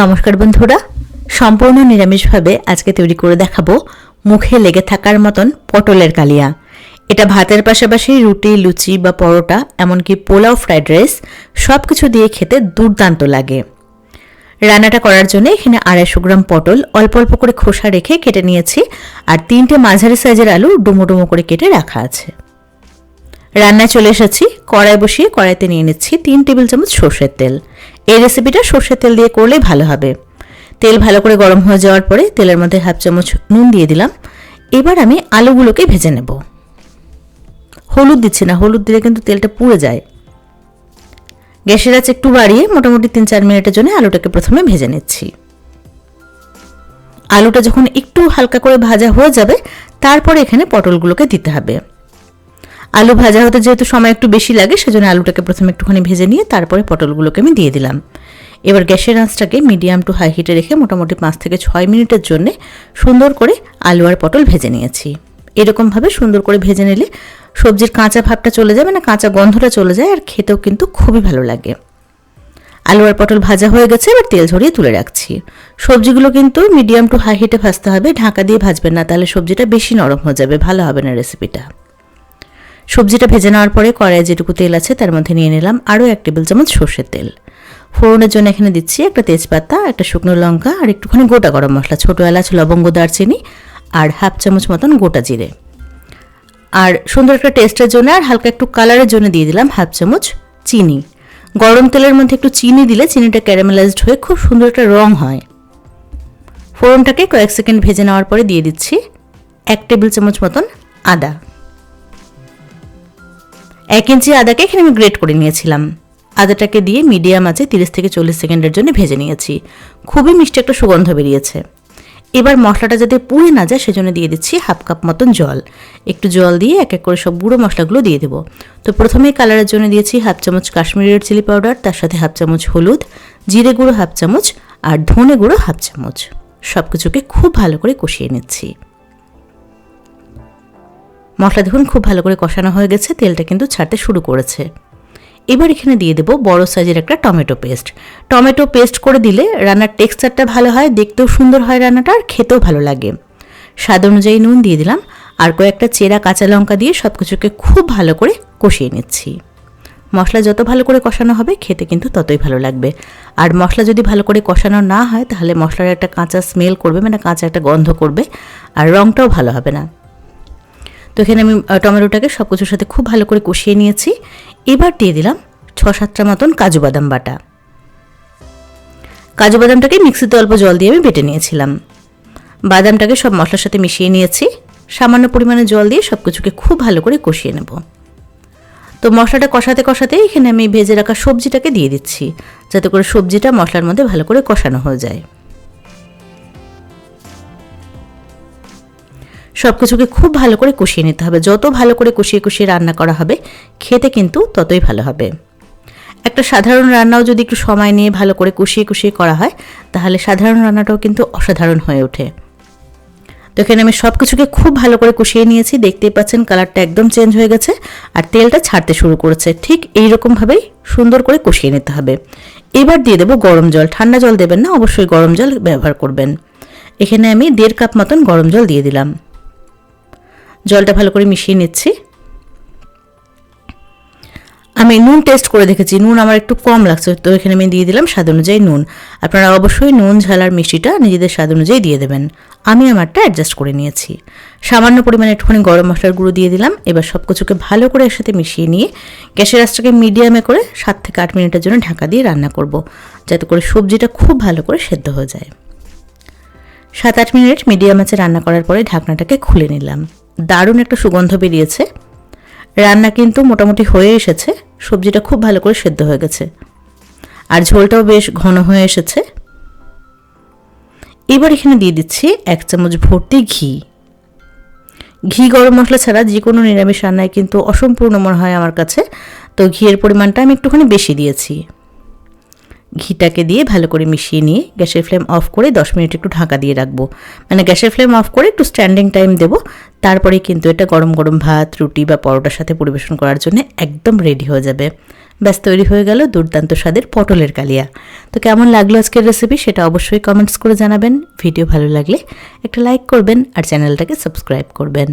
নমস্কার বন্ধুরা, সম্পূর্ণ নিরামিষভাবে আজকে তৈরি করে দেখাবো মুখে লেগে থাকার মতন পটলের কালিয়া। এটা ভাতের পাশাপাশি রুটি, লুচি বা পরোটা, এমনকি পোলাও, ফ্রাইড রাইস সব কিছু দিয়ে খেতে দুর্দান্ত লাগে। রান্নাটা করার জন্য এখানে আড়াইশো গ্রাম পটল অল্প অল্প করে খোসা রেখে কেটে নিয়েছি, আর তিনটে মাঝারি সাইজের আলু ডুমো ডুমো করে কেটে রাখা আছে। রান্নায় চলে এসেছি। কড়াই বসিয়ে কড়াইতে নিয়ে নিচ্ছি তিন টেবিল চামচ সর্ষের তেল। এই রেসিপিটা সর্ষের তেল দিয়ে করলেই ভালো হবে। তেল ভালো করে গরম হয়ে যাওয়ার পরে তেলের মধ্যে হাফ চামচ নুন দিয়ে দিলাম। এবার আমি আলুগুলোকে ভেজে নেব। হলুদ দিচ্ছি না, হলুদ দিলে কিন্তু তেলটা পুড়ে যায়। গ্যাসের আঁচ একটু বাড়িয়ে মোটামুটি তিন চার মিনিটের জন্য আলুটাকে প্রথমে ভেজে নিচ্ছি। আলুটা যখন একটু হালকা করে ভাজা হয়ে যাবে, তারপরে এখানে পটলগুলোকে দিতে হবে। আলু ভাজা হতে যেহেতু সময় একটু বেশি লাগে, সেজন্য আলুটাকে প্রথমে একটুখানি ভেজে নিয়ে তারপরে পটলগুলোকে আমি দিয়ে দিলাম। এবার গ্যাসের আঁচটাকে মিডিয়াম টু হাই হিটে রেখে মোটামুটি পাঁচ থেকে ছয় মিনিটের জন্য সুন্দর করে আলু আর পটল ভেজে নিয়েছি। এরকমভাবে সুন্দর করে ভেজে নিলে সবজির কাঁচা ভাবটা চলে যাবে না, কাঁচা গন্ধটা চলে যায়, আর খেতেও কিন্তু খুবই ভালো লাগে। আলু আর পটল ভাজা হয়ে গেছে, এবার তেল ঝরিয়ে তুলে রাখছি। সবজিগুলো কিন্তু মিডিয়াম টু হাই হিটে ভাজতে হবে, ঢাকা দিয়ে ভাজবেন না, তাহলে সবজিটা বেশি নরম হয়ে যাবে, ভালো হবে না রেসিপিটা সবজিটা ভেজে নেওয়ার পরে কড়াইয়ে যেটুকু তেল আছে তার মধ্যে নিয়ে নিলাম আরও এক টেবিল চামচ সর্ষের তেল। ফোড়নের জন্য এখানে দিচ্ছি একটা তেজপাতা, একটা শুকনো লঙ্কা আর একটুখানি গোটা গরম মশলা, ছোটো এলাচ, লবঙ্গ, দারচিনি আর হাফ চামচ মতন গোটা জিরে। আর সুন্দর একটা টেস্টের জন্য আর হালকা একটু কালারের জন্য দিয়ে দিলাম হাফ চামচ চিনি। গরম তেলের মধ্যে একটু চিনি দিলে চিনিটা ক্যারামেলাইজড হয়ে খুব সুন্দর একটা রং হয়। ফোড়নটাকে কয়েক সেকেন্ড ভেজে নেওয়ার পরে দিয়ে দিচ্ছি এক টেবিল চামচ মতন আদা। এক ইঞ্চি আদাকে এখানে আমি গ্রেট করে নিয়েছিলাম। আদাটাকে দিয়ে মিডিয়াম আছে তিরিশ থেকে চল্লিশ সেকেন্ডের জন্য ভেজে নিয়েছি। খুবই মিষ্টি একটা সুগন্ধ বেরিয়েছে। এবার মশলাটা যাতে পুড়ে না যায়, সেজন্য দিয়ে দিচ্ছি হাফ কাপ মতন জল। একটু জল দিয়ে এক এক করে সব গুঁড়ো মশলাগুলো দিয়ে দেবো। তো প্রথমেই কালারের জন্য দিয়েছি হাফ চামচ কাশ্মীরি রেড চিলি পাউডার তার সাথে হাফ চামচ হলুদ, জিরে গুঁড়ো হাফ চামচ আর ধনে গুঁড়ো হাফ চামচ। সব কিছুকে খুব ভালো করে কষিয়ে নিচ্ছি। মশলা দেখুন, খুব ভালো করে কষানো হয়ে গেছে, তেলটা কিন্তু ছাড়তে শুরু করেছে। এবার এখানে দিয়ে দেবো বড় সাইজের একটা টমেটো পেস্ট। টমেটো পেস্ট করে দিলে রান্নার টেক্সচারটা ভালো হয়, দেখতেও সুন্দর হয় রান্নাটা আর খেতেও ভালো লাগে। স্বাদ অনুযায়ী নুন দিয়ে দিলাম, আর কয়েকটা চেরা কাঁচা লঙ্কা দিয়ে সব কিছুকে খুব ভালো করে কষিয়ে নিচ্ছি। মশলা যত ভালো করে কষানো হবে, খেতে কিন্তু ততই ভালো লাগবে। আর মশলা যদি ভালো করে কষানো না হয়, তাহলে মশলার একটা কাঁচা স্মেল করবে মানে কাঁচা একটা গন্ধ করবে, আর রঙটাও ভালো হবে না। তো এখানে আমি টমেটোটাকে সব কিছুর সাথে খুব ভালো করে কষিয়ে নিয়েছি। এবার দিয়ে দিলাম ছ সাতটা মতন কাজু বাদাম বাটা। কাজু বাদামটাকে মিক্সিতে অল্প জল দিয়ে আমি বেটে নিয়েছিলাম। বাদামটাকে সব মশলার সাথে মিশিয়ে নিয়েছি। সামান্য পরিমাণে জল দিয়ে সব কিছুকে খুব ভালো করে কষিয়ে নেব। তো মশলাটা কষাতে কষাতে এখানে আমি ভেজে রাখা সবজিটাকে দিয়ে দিচ্ছি, যাতে করে সবজিটা মশলার মধ্যে ভালো করে কষানো হয়ে যায়। সব কিছুকে খুব ভালো করে কষিয়ে নিতে হবে। যত ভালো করে কষিয়ে কষিয়ে রান্না করা হবে, খেতে কিন্তু ততই ভালো হবে। একটা সাধারণ রান্নাও যদি একটু সময় নিয়ে ভালো করে কষিয়ে কষিয়ে করা হয়, তাহলে সাধারণ রান্নাটাও কিন্তু অসাধারণ হয়ে ওঠে। তো এখানে আমি সব কিছুকে খুব ভালো করে কষিয়ে নিয়েছি। দেখতেই পাচ্ছেন কালারটা একদম চেঞ্জ হয়ে গেছে আর তেলটা ছাড়তে শুরু করেছে। ঠিক এই রকমভাবেই সুন্দর করে কষিয়ে নিতে হবে। এবার দিয়ে দেবো গরম জল। ঠান্ডা জল দেবেন না, অবশ্যই গরম জল ব্যবহার করবেন। এখানে আমি দেড় কাপ মতন গরম জল দিয়ে দিলাম। জলটা ভালো করে মিশিয়ে নিচ্ছি। আমি নুন টেস্ট করে দেখেছি, নুন আমার একটু কম লাগছে, তো এখানে আমি দিয়ে দিলাম স্বাদ অনুযায়ী নুন। আপনারা অবশ্যই নুন, ঝাল আর মিষ্টিটা নিজেদের স্বাদ অনুযায়ী দিয়ে দেবেন। আমি আমারটা অ্যাডজাস্ট করে নিয়েছি। সামান্য পরিমাণে একটুখানি গরম মশলার গুঁড়ো দিয়ে দিলাম, এবার সব কিছুকে ভালো করে একসাথে মিশিয়ে নিয়ে গ্যাসের আঁচটাকে মিডিয়ামে করে সাত থেকে আট মিনিটের জন্য ঢাকা দিয়ে রান্না করব, যাতে করে সবজিটা খুব ভালো করে সেদ্ধ হয়ে যায়। সাত আট মিনিট মিডিয়াম আঁচে রান্না করার পরে ঢাকনাটাকে খুলে নিলাম। দারুণ একটা সুগন্ধ বেরিয়েছে। রান্না কিন্তু মোটামুটি হয়ে এসেছে, সবজিটা খুব ভালো করে সেদ্ধ হয়ে গেছে। আর ঝোলটাও বেশ ঘন হয়ে এসেছে। এবার এখানে দিয়ে দিচ্ছি এক চামচ ভর্তি ঘি। ঘি গরম মশলা ছাড়া যে কোনো নিরামিষ রান্নায় কিন্তু অসম্পূর্ণ মনে হয় আমার কাছে, তো ঘিয়ের পরিমাণটা আমি একটুখানি বেশি দিয়েছি। ঘিটাকে দিয়ে ভালো করে মিশিয়ে নিয়ে গ্যাসের ফ্লেম অফ করে দশ মিনিট একটু ঢাকা দিয়ে রাখব। মানে গ্যাসের ফ্লেম অফ করে একটু স্ট্যান্ডিং টাইম দেবো তারপরে কিন্তু এটা গরম গরম ভাত, রুটি বা পরোটার সাথে পরিবেশন করার জন্য একদম রেডি হয়ে যাবে। ব্যাস, তৈরি হয়ে গেল দুর্দান্ত স্বাদের পটলের কালিয়া। তো কেমন লাগল আজকের রেসিপি সেটা অবশ্যই কমেন্টস করে জানাবেন। ভিডিও ভালো লাগলে একটা লাইক করবেন আর চ্যানেলটাকে সাবস্ক্রাইব করবেন।